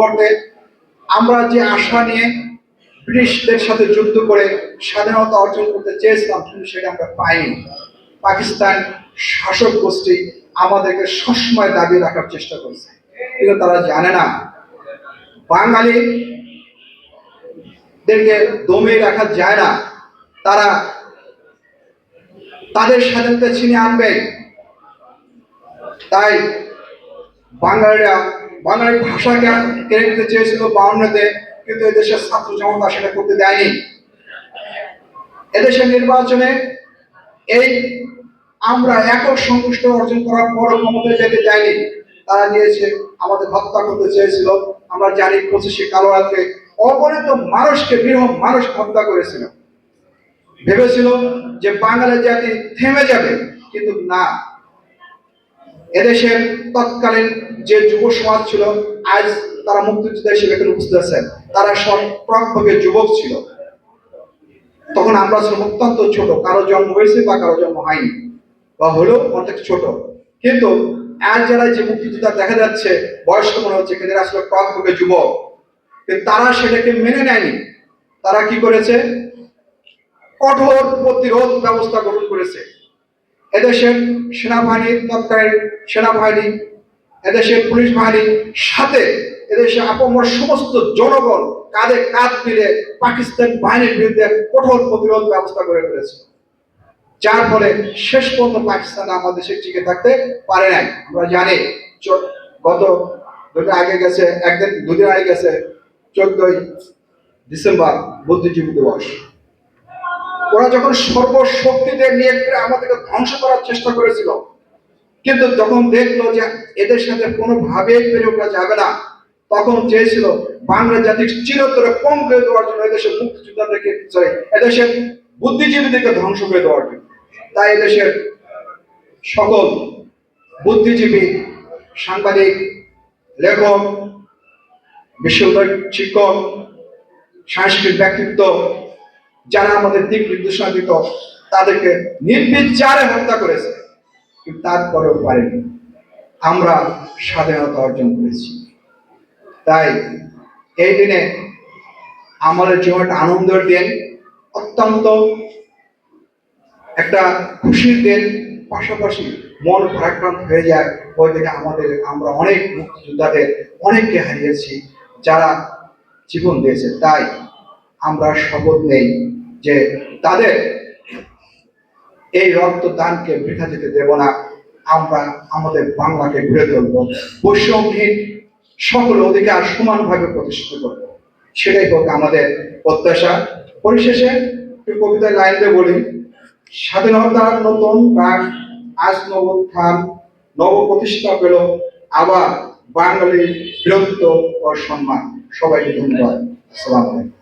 করতে আমরা যে আশা নিয়ে ব্রিটিশদের সাথে যুদ্ধ করে স্বাধীনতা অর্জন করতে চেয়েছিলাম, কিন্তু সেটা আমরা পাইনি। পাকিস্তান শাসক গোষ্ঠী আমাদেরকে সবসময় দাবি রাখার চেষ্টা করছে। কিন্তু তারা জানে না। বাঙালি দেরকে দমে রাখা যায় না। তারা তাদের স্বাধীনতা ছিনিয়ে আনবে। তাই বাঙালিরা বাঙালি ভাষাকে কেড়ে নিতে চেয়েছিল বাউন্নতে কিন্তু এদেশের ছাত্র জনতা সেটা করতে দেয়নি। এদেশের নির্বাচনে এই আমরা একক সন্তুষ্ট অর্জন করার পর ক্ষমতায় যেতে চাইনি তারা নিয়েছে আমাদের হত্যা করতে চেয়েছিল। আমরা জানি পঁচিশে কালো রাতে অগণিত মানুষকে নিরহ মানুষ হত্যা করেছিল। ভেবেছিল যে বাঙালি জাতি থেমে যাবে, কিন্তু না। এদেশের তৎকালীন যে যুব সমাজ ছিল, আজ তারা মুক্তিযোদ্ধা হিসেবে এখানে উপস্থিত আছেন। তারা সব প্রকভাবে যুবক ছিল। তখন আমরা ছিলাম অত্যন্ত ছোট। কারও জন্ম হয়েছে বা কারও জন্ম হয়নি, বা হলেও অনেক ছোট। কিন্তু আজ যারা যে মুক্তিযোদ্ধা দেখা যাচ্ছে, বয়স্ক মনে হচ্ছে কিন্তু আসলে প্রকভাবে যুবক তারা সেটাকে মেনে নেয়নি। তারা কি করেছে? কঠোর প্রতিরোধ ব্যবস্থা গ্রহণ করেছে। এদেশের সেনাবাহিনীর তৎকালীন সেনাবাহিনী, এদেশের পুলিশ বাহিনীর সাথে এদেশে আপমর সমস্ত জনগণ কাঁধে কাঁধ মিলে পাকিস্তান বাহিনীর বিরুদ্ধে কঠোর প্রতিরোধ ব্যবস্থা করে ফেলেছে যার ফলে শেষ পর্যন্ত পাকিস্তান আমাদের দেশে টিকে থাকতে পারে নাই। আমরা জানি গত দুদিন আগে গেছে, একদিন দুদিন আগে গেছে, চোদ্দই ডিসেম্বর বুদ্ধিজীবী দিবস। ওরা যখন সর্বশক্তিদের নিয়ে আমাদেরকে ধ্বংস করার চেষ্টা করেছিল, কিন্তু যখন দেখল যে এদের সাথে কোনোভাবেই পেরে ওঠা যাবে না, তখন চেয়েছিল বাংলা জাতির চিরতরে কম করে দেওয়ার জন্য এদেশের মুক্তিযোদ্ধাদেরকে সরি এদেশের বুদ্ধিজীবীদেরকে ধ্বংস করে দেওয়ার জন্য। তাই এদেশের সকল বুদ্ধিজীবী, সাংবাদিক, লেখক বিশ্ববিদ্যালয় শিক্ষক, সাংস্কৃতিক ব্যক্তিত্ব যারা আমাদের দিক নির্দেশনা দিত, তাদেরকে নির্বিচারে হত্যা করেছে। তারপরেও পারেনি। আমরা স্বাধীনতা অর্জন করেছি। তাই এই দিনে আমাদের জীবন একটা আনন্দের দিন, অত্যন্ত একটা খুশির দিন, পাশাপাশি মন ভারাক্রান্ত হয়ে যায়। ওই দিনে আমাদের, আমরা অনেক মুক্তিযোদ্ধাদের অনেককে হারিয়েছি, যারা জীবন দিয়েছে। তাই আমরা শপথ নেই। যে তাদের এই রক্তদানকে বৃথা যেতে দেব না। আমরা আমাদের বাংলাকে ঘুরে তুলব। বৈষম্যহীন সকল অধিকার সমানভাবে প্রতিষ্ঠিত করব। সেটাই হোক আমাদের প্রত্যাশা। পরিশেষে কবিতার লাইন দিয়ে বলি, স্বাধীনতার নতুন রাগ আজ নবোত্থান নব প্রতিষ্ঠা পেল আবার বাঙালির বীরত্ব ও সম্মান। সবাইকে ধন্যবাদ। আসসালামু আলাইকুম।